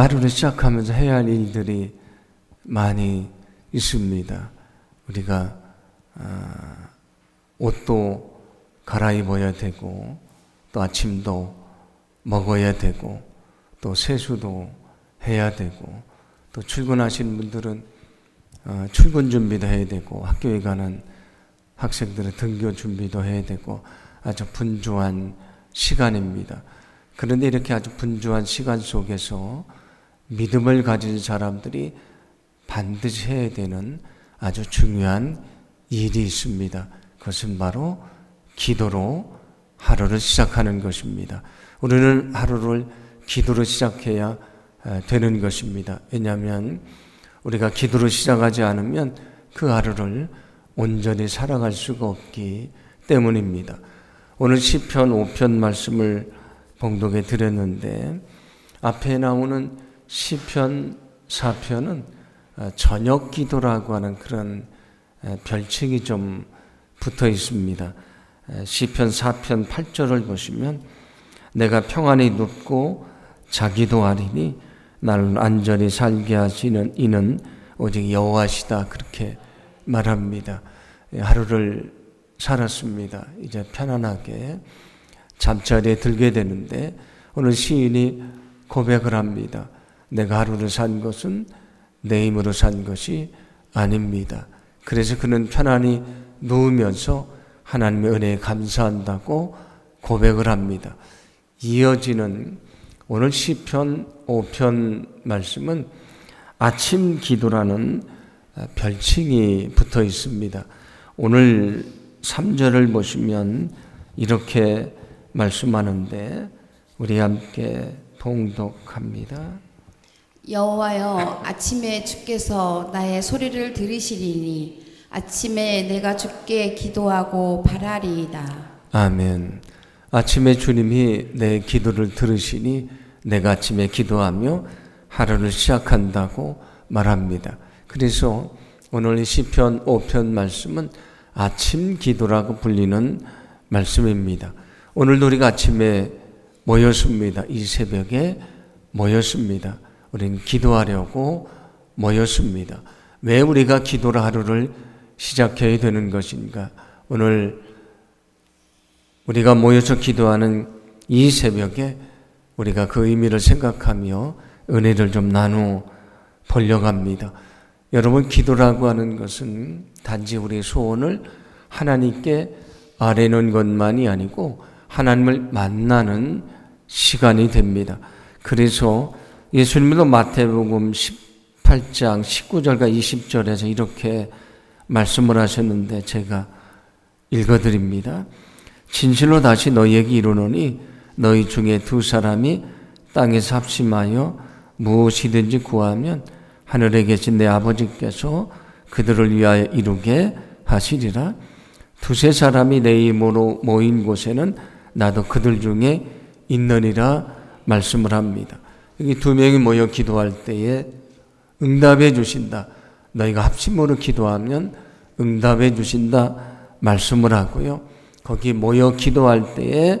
하루를 시작하면서 해야 할 일들이 많이 있습니다. 우리가 아, 옷도 갈아입어야 되고 또 아침도 먹어야 되고 또 세수도 해야 되고 또 출근하시는 분들은 어, 출근 준비도 해야 되고 학교에 가는 학생들은 등교 준비도 해야 되고 아주 분주한 시간입니다. 그런데 이렇게 아주 분주한 시간 속에서 믿음을 가진 사람들이 반드시 해야 되는 아주 중요한 일이 있습니다. 그것은 바로 기도로 하루를 시작하는 것입니다. 우리는 하루를 기도로 시작해야 되는 것입니다. 왜냐하면 우리가 기도로 시작하지 않으면 그 하루를 온전히 살아갈 수가 없기 때문입니다. 오늘 시편 5편 말씀을 봉독해 드렸는데 앞에 나오는 시편 4편은 저녁 기도라고 하는 그런 별칭이 좀 붙어 있습니다. 시편 4편 8절을 보시면 내가 평안히 눕고 자기도 하리니 나를 안전히 살게 하시는 이는 오직 여호와시다 그렇게 말합니다. 하루를 살았습니다. 이제 편안하게 잠자리에 들게 되는데 오늘 시인이 고백을 합니다. 내가 하루를 산 것은 내 힘으로 산 것이 아닙니다. 그래서 그는 편안히 누우면서 하나님의 은혜에 감사한다고 고백을 합니다. 이어지는 오늘 시편 5편 말씀은 아침 기도라는 별칭이 붙어 있습니다. 오늘 3절을 보시면 이렇게 말씀하는데 우리 함께 봉독합니다. 여호와여 아침에 주께서 나의 소리를 들으시리니 아침에 내가 주께 기도하고 바라리이다. 아멘. 아침에 주님이 내 기도를 들으시니 내가 아침에 기도하며 하루를 시작한다고 말합니다. 그래서 오늘 시편 5편 말씀은 아침 기도라고 불리는 말씀입니다. 오늘도 우리가 아침에 모였습니다. 이 새벽에 모였습니다. 우리는 기도하려고 모였습니다. 왜 우리가 기도를 하루를 시작해야 되는 것인가? 오늘 우리가 모여서 기도하는 이 새벽에 우리가 그 의미를 생각하며 은혜를 좀 나누어 보려고 합니다. 여러분, 기도라고 하는 것은 단지 우리의 소원을 하나님께 아뢰는 것만이 아니고 하나님을 만나는 시간이 됩니다. 그래서 예수님도 마태복음 18장 19절과 20절에서 이렇게 말씀을 하셨는데 제가 읽어드립니다. 진실로 다시 너희에게 이르노니 너희 중에 두 사람이 땅에서 합심하여 무엇이든지 구하면 하늘에 계신 내 아버지께서 그들을 위하여 이루게 하시리라. 두세 사람이 내 이름으로 모인 곳에는 나도 그들 중에 있느니라 말씀을 합니다. 여기 두 명이 모여 기도할 때에 응답해 주신다. 너희가 합심으로 기도하면 응답해 주신다 말씀을 하고요. 거기 모여 기도할 때에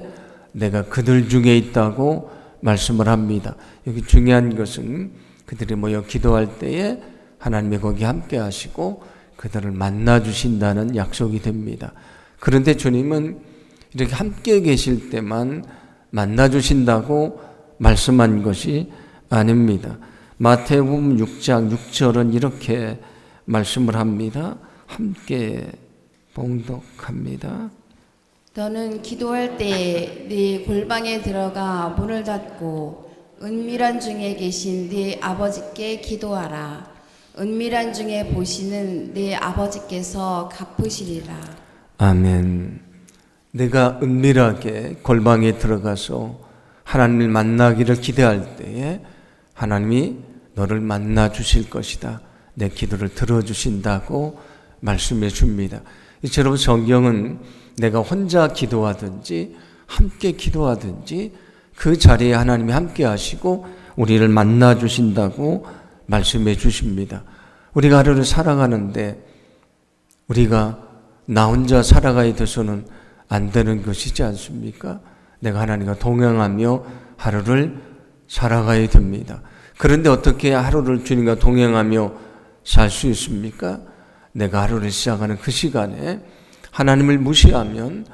내가 그들 중에 있다고 말씀을 합니다. 여기 중요한 것은 그들이 모여 기도할 때에 하나님이 거기 함께 하시고 그들을 만나 주신다는 약속이 됩니다. 그런데 주님은 이렇게 함께 계실 때만 만나 주신다고 말씀한 것이 아닙니다. 마태복음 6장 6절은 이렇게 말씀을 합니다. 함께 봉독합니다. 너는 기도할 때네 골방에 들어가 문을 닫고 은밀한 중에 계신 네 아버지께 기도하라. 은밀한 중에 보시는 네 아버지께서 갚으시리라. 아멘. 내가 은밀하게 골방에 들어가서 하나님을 만나기를 기대할 때에 하나님이 너를 만나 주실 것이다. 내 기도를 들어 주신다고 말씀해 줍니다. 이처럼 성경은 내가 혼자 기도하든지 함께 기도하든지 그 자리에 하나님이 함께 하시고 우리를 만나 주신다고 말씀해 주십니다. 우리가 하루를 살아가는데 우리가 나 혼자 살아가야 돼서는 안 되는 것이지 않습니까? 내가 하나님과 동행하며 하루를 살아가야 됩니다. 그런데 어떻게 하루를 주님과 동행하며 살 수 있습니까? 내가 하루를 시작하는 그 시간에 하나님을 무시하면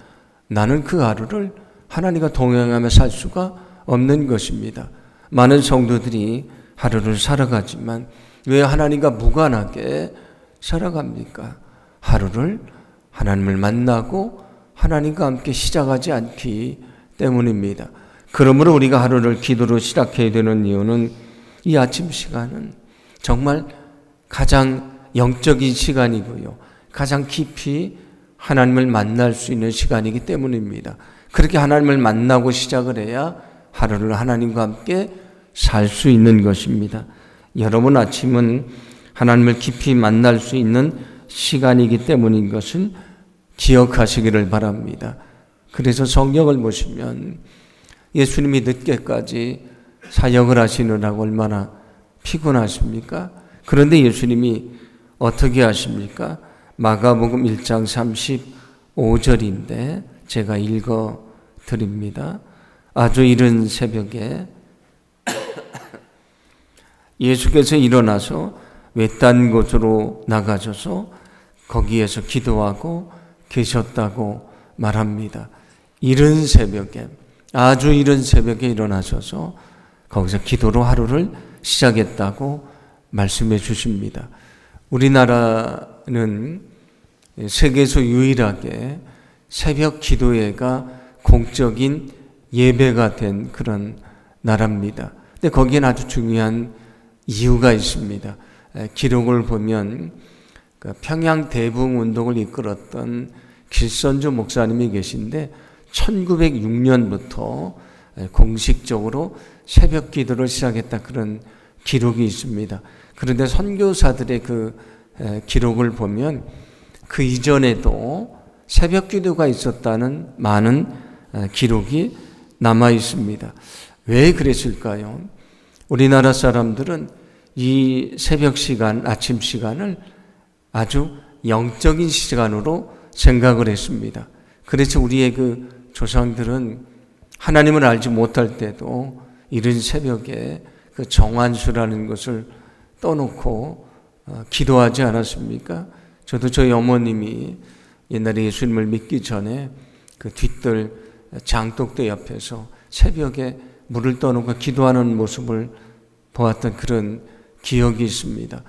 나는 그 하루를 하나님과 동행하며 살 수가 없는 것입니다. 많은 성도들이 하루를 살아가지만 왜 하나님과 무관하게 살아갑니까? 하루를 하나님을 만나고 하나님과 함께 시작하지 않기 때문입니다. 그러므로 우리가 하루를 기도로 시작해야 되는 이유는 이 아침 시간은 정말 가장 영적인 시간이고요. 가장 깊이 하나님을 만날 수 있는 시간이기 때문입니다. 그렇게 하나님을 만나고 시작을 해야 하루를 하나님과 함께 살 수 있는 것입니다. 여러분 아침은 하나님을 깊이 만날 수 있는 시간이기 때문인 것은 기억하시기를 바랍니다. 그래서 성경을 보시면 예수님이 늦게까지 사역을 하시느라고 얼마나 피곤하십니까? 그런데 예수님이 어떻게 하십니까? 마가복음 1장 35절인데 제가 읽어 드립니다. 아주 이른 새벽에 예수께서 일어나서 외딴 곳으로 나가셔서 거기에서 기도하고 계셨다고 말합니다. 이른 새벽에 아주 이른 새벽에 일어나셔서 거기서 기도로 하루를 시작했다고 말씀해 주십니다. 우리나라는 세계에서 유일하게 새벽 기도회가 공적인 예배가 된 그런 나라입니다. 근데 거기엔 아주 중요한 이유가 있습니다. 에, 기록을 보면 그 평양 대붕 운동을 이끌었던 길선주 목사님이 계신데 1906년부터 공식적으로 새벽 기도를 시작했다 그런 기록이 있습니다. 그런데 선교사들의 그 에, 기록을 보면 그 이전에도 새벽 기도가 있었다는 많은 에, 기록이 남아 있습니다. 왜 그랬을까요? 우리나라 사람들은 이 새벽 시간, 아침 시간을 아주 영적인 시간으로 생각을 했습니다. 그래서 우리의 그 조상들은 하나님을 알지 못할 때도 이른 새벽에 그 정한수라는 것을 떠놓고 어, 기도하지 않았습니까? 저도 저희 어머님이 옛날에 예수님을 믿기 전에 그 뒷뜰 장독대 옆에서 새벽에 물을 떠놓고 기도하는 모습을 보았던 그런 기억이 있습니다.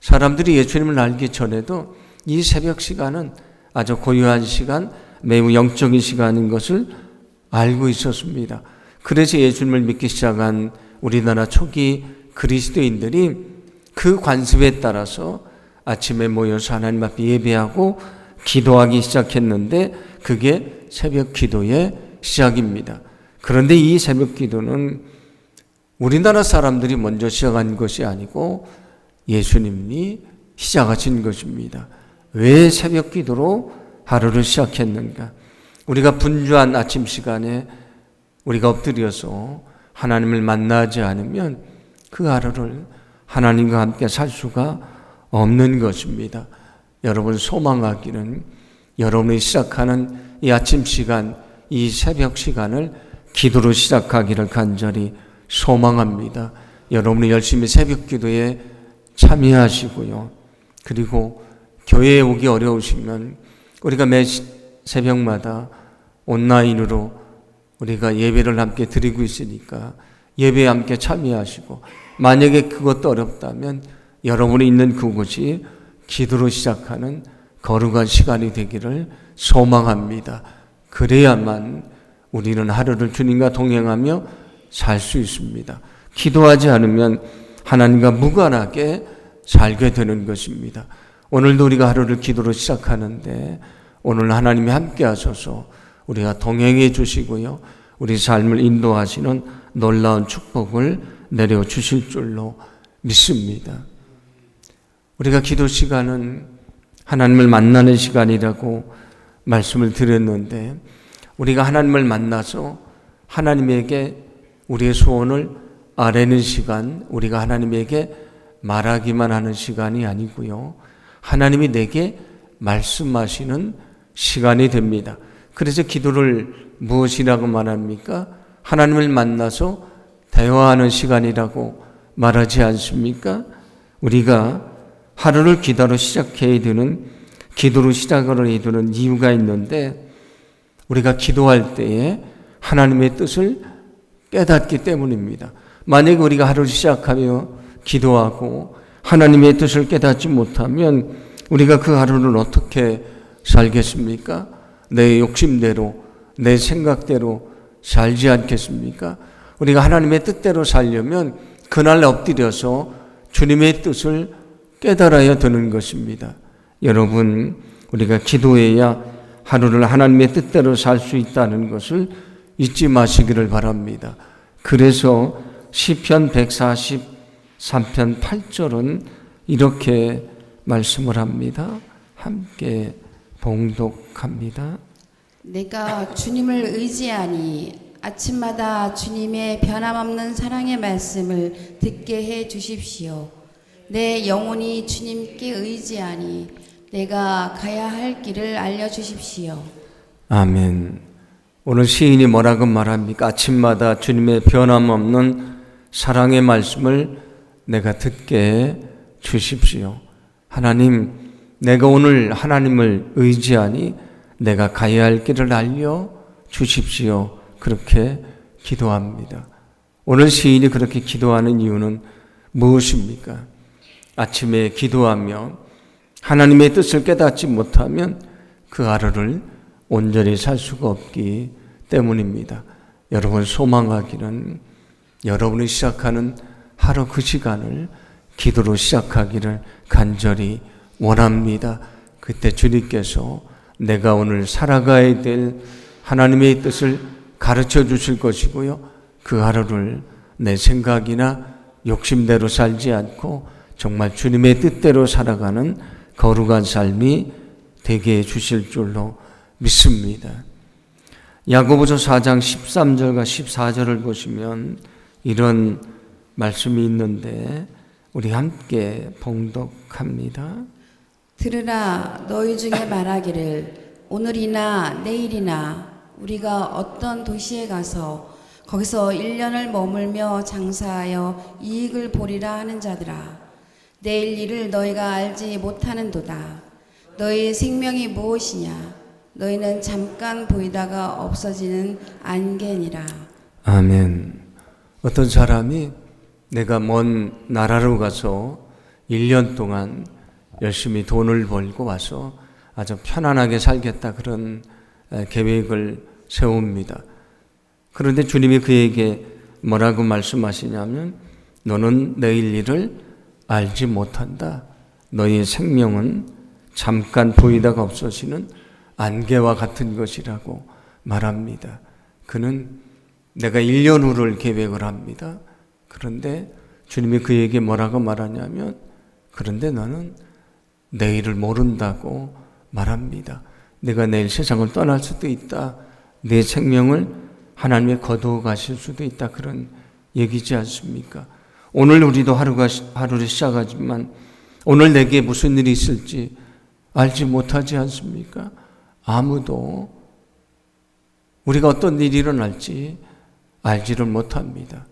사람들이 예수님을 알기 전에도 이 새벽 시간은 아주 고유한 시간, 매우 영적인 시간인 것을 알고 있었습니다. 그래서 예수님을 믿기 시작한 우리나라 초기 그리스도인들이 그 관습에 따라서 아침에 모여서 하나님 앞에 예배하고 기도하기 시작했는데 그게 새벽 기도의 시작입니다. 그런데 이 새벽 기도는 우리나라 사람들이 먼저 시작한 것이 아니고 예수님이 시작하신 것입니다. 왜 새벽 기도로 하루를 시작했는가? 우리가 분주한 아침 시간에 우리가 엎드려서 하나님을 만나지 않으면 그 하루를 하나님과 함께 살 수가 없는 것입니다. 여러분 소망하기는 여러분이 시작하는 이 아침 시간, 이 새벽 시간을 기도로 시작하기를 간절히 소망합니다. 여러분이 열심히 새벽 기도에 참여하시고요. 그리고 교회에 오기 어려우시면 우리가 매 새벽마다 온라인으로 우리가 예배를 함께 드리고 있으니까 예배에 함께 참여하시고 만약에 그것도 어렵다면 여러분이 있는 그곳이 기도로 시작하는 거룩한 시간이 되기를 소망합니다. 그래야만 우리는 하루를 주님과 동행하며 살 수 있습니다. 기도하지 않으면 하나님과 무관하게 살게 되는 것입니다. 오늘도 우리가 하루를 기도로 시작하는데 오늘 하나님이 함께 하셔서 우리가 동행해 주시고요. 우리 삶을 인도하시는 놀라운 축복을 내려 주실 줄로 믿습니다. 우리가 기도 시간은 하나님을 만나는 시간이라고 말씀을 드렸는데 우리가 하나님을 만나서 하나님에게 우리의 소원을 아뢰는 시간, 우리가 하나님에게 말하기만 하는 시간이 아니고요. 하나님이 내게 말씀하시는 시간이 됩니다. 그래서 기도를 무엇이라고 말합니까? 하나님을 만나서 대화하는 시간이라고 말하지 않습니까? 우리가 하루를 기도로 시작해야 되는 기도로 시작을 해야 되는 이유가 있는데 우리가 기도할 때에 하나님의 뜻을 깨닫기 때문입니다. 만약에 우리가 하루를 시작하며 기도하고 하나님의 뜻을 깨닫지 못하면 우리가 그 하루를 어떻게 살겠습니까? 내 욕심대로, 내 생각대로 살지 않겠습니까? 우리가 하나님의 뜻대로 살려면 그날 엎드려서 주님의 뜻을 깨달아야 되는 것입니다. 여러분, 우리가 기도해야 하루를 하나님의 뜻대로 살 수 있다는 것을 잊지 마시기를 바랍니다. 그래서 시편 143편 8절은 이렇게 말씀을 합니다. 함께 봉독합니다. 내가 주님을 의지하니 아침마다 주님의 변함없는 사랑의 말씀을 듣게 해 주십시오. 내 영혼이 주님께 의지하니 내가 가야 할 길을 알려 주십시오. 아멘. 오늘 시인이 뭐라고 말합니까? 아침마다 주님의 변함없는 사랑의 말씀을 내가 듣게 주십시오. 하나님, 내가 오늘 하나님을 의지하니 내가 가야 할 길을 알려 주십시오. 그렇게 기도합니다. 오늘 시인이 그렇게 기도하는 이유는 무엇입니까? 아침에 기도하며 하나님의 뜻을 깨닫지 못하면 그 하루를 온전히 살 수가 없기 때문입니다. 여러분 소망하기는 여러분이 시작하는 하루 그 시간을 기도로 시작하기를 간절히 원합니다. 그때 주님께서 내가 오늘 살아가야 될 하나님의 뜻을 가르쳐 주실 것이고요. 그 하루를 내 생각이나 욕심대로 살지 않고 정말 주님의 뜻대로 살아가는 거룩한 삶이 되게 해 주실 줄로 믿습니다. 야고보서 4장 13절과 14절을 보시면 이런 말씀이 있는데 우리 함께 봉독합니다. 들으라 너희 중에 말하기를 오늘이나 내일이나 우리가 어떤 도시에 가서 거기서 1년을 머물며 장사하여 이익을 보리라 하는 자들아 내일 일을 너희가 알지 못하는도다 너희 생명이 무엇이냐 너희는 잠깐 보이다가 없어지는 안개니라 아멘. 어떤 사람이 내가 먼 나라로 가서 1년 동안 열심히 돈을 벌고 와서 아주 편안하게 살겠다 그런 에, 계획을 세웁니다. 그런데 주님이 그에게 뭐라고 말씀하시냐면 너는 내일 일을 알지 못한다. 너의 생명은 잠깐 보이다가 없어지는 안개와 같은 것이라고 말합니다. 그는 내가 1년 후를 계획을 합니다. 그런데 주님이 그에게 뭐라고 말하냐면 그런데 너는 내일을 모른다고 말합니다. 내가 내일 세상을 떠날 수도 있다. 내 생명을 하나님의 거두어 가실 수도 있다. 그런 얘기지 않습니까? 오늘 우리도 하루가 하루를 시작하지만 오늘 내게 무슨 일이 있을지 알지 못하지 않습니까? 아무도 우리가 어떤 일이 일어날지 알지를 못합니다.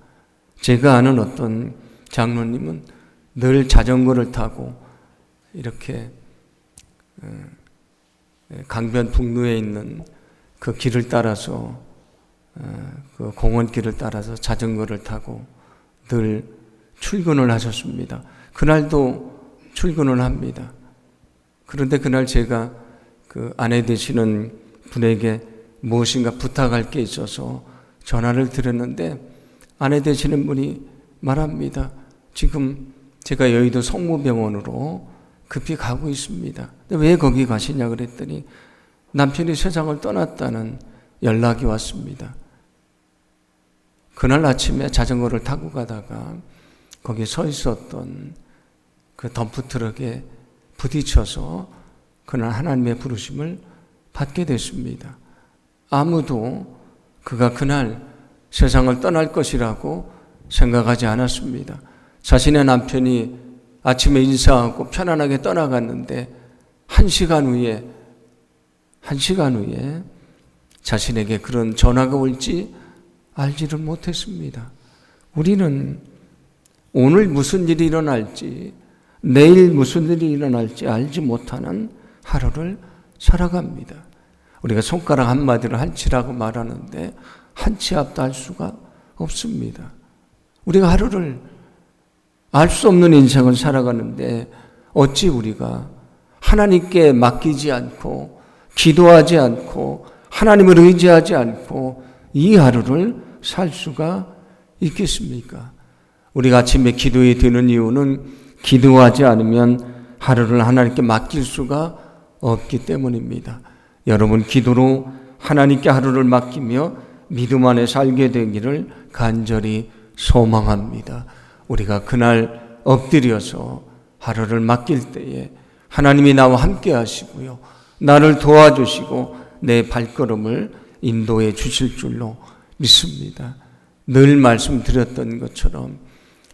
제가 아는 어떤 장로님은 늘 자전거를 타고 이렇게 어, 강변 북루에 있는 그 길을 따라서 어, 그 공원길을 따라서 자전거를 타고 늘 출근을 하셨습니다. 그날도 출근을 합니다. 그런데 그날 제가 그 아내 되시는 분에게 무엇인가 부탁할 게 있어서 전화를 드렸는데 아내 되시는 분이 말합니다. 지금 제가 여의도 성모병원으로 급히 가고 있습니다. 왜 거기 가시냐 그랬더니 남편이 세상을 떠났다는 연락이 왔습니다. 그날 아침에 자전거를 타고 가다가 거기 서 있었던 그 덤프트럭에 부딪혀서 그날 하나님의 부르심을 받게 됐습니다. 아무도 그가 그날 세상을 떠날 것이라고 생각하지 않았습니다. 자신의 남편이 아침에 인사하고 편안하게 떠나갔는데 한 시간 후에 한 시간 후에 자신에게 그런 전화가 올지 알지를 못했습니다. 우리는 오늘 무슨 일이 일어날지, 내일 무슨 일이 일어날지 알지 못하는 하루를 살아갑니다. 우리가 손가락 한마디로 한치라고 말하는데 한 치 앞도 할 수가 없습니다. 우리가 하루를 알 수 없는 인생을 살아가는데 어찌 우리가 하나님께 맡기지 않고 기도하지 않고 하나님을 의지하지 않고 이 하루를 살 수가 있겠습니까? 우리가 아침에 기도에 드는 이유는 기도하지 않으면 하루를 하나님께 맡길 수가 없기 때문입니다. 여러분 기도로 하나님께 하루를 맡기며 믿음 안에 살게 되기를 간절히 소망합니다. 우리가 그날 엎드려서 하루를 맡길 때에 하나님이 나와 함께 하시고요. 나를 도와주시고 내 발걸음을 인도해 주실 줄로 믿습니다. 늘 말씀드렸던 것처럼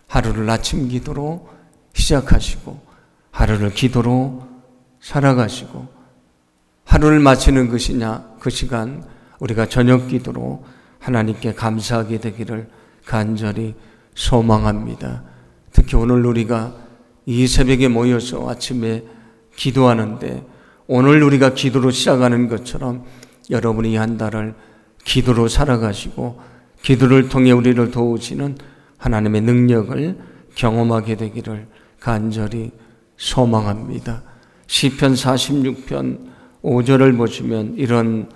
하루를 아침 기도로 시작하시고 하루를 기도로 살아가시고 하루를 마치는 것이냐 그 시간 우리가 저녁 기도로 하나님께 감사하게 되기를 간절히 소망합니다. 특히 오늘 우리가 이 새벽에 모여서 아침에 기도하는데 오늘 우리가 기도로 시작하는 것처럼 여러분이 이한 달을 기도로 살아가시고 기도를 통해 우리를 도우시는 하나님의 능력을 경험하게 되기를 간절히 소망합니다. 시편 46편 5절을 보시면 이런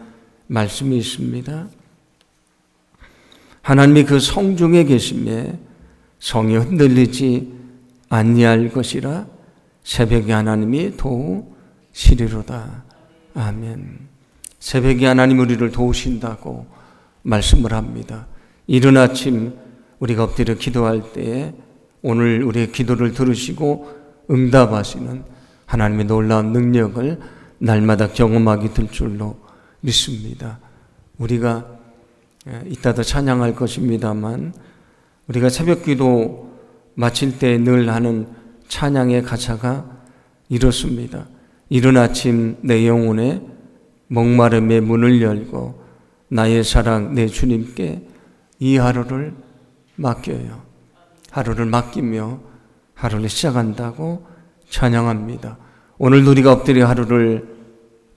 말씀이 있습니다. 하나님이 그 성중에 계심에 성이 흔들리지 아니할 것이라 새벽에 하나님이 도우시리로다. 아멘. 새벽에 하나님 우리를 도우신다고 말씀을 합니다. 이른 아침 우리가 엎드려 기도할 때에 오늘 우리의 기도를 들으시고 응답하시는 하나님의 놀라운 능력을 날마다 경험하게 될 줄로 믿습니다. 우리가 예, 이따도 찬양할 것입니다만 우리가 새벽 기도 마칠 때 늘 하는 찬양의 가사가 이렇습니다. 이른 아침 내 영혼에 목마름의 문을 열고 나의 사랑 내 주님께 이 하루를 맡겨요. 하루를 맡기며 하루를 시작한다고 찬양합니다. 오늘 우리가 엎드려 하루를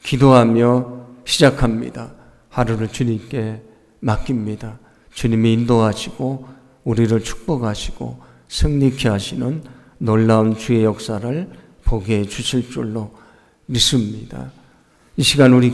기도하며 시작합니다. 하루를 주님께 맡깁니다. 주님이 인도하시고 우리를 축복하시고 승리케 하시는 놀라운 주의 역사를 보게 해 주실 줄로 믿습니다. 이 시간 우리가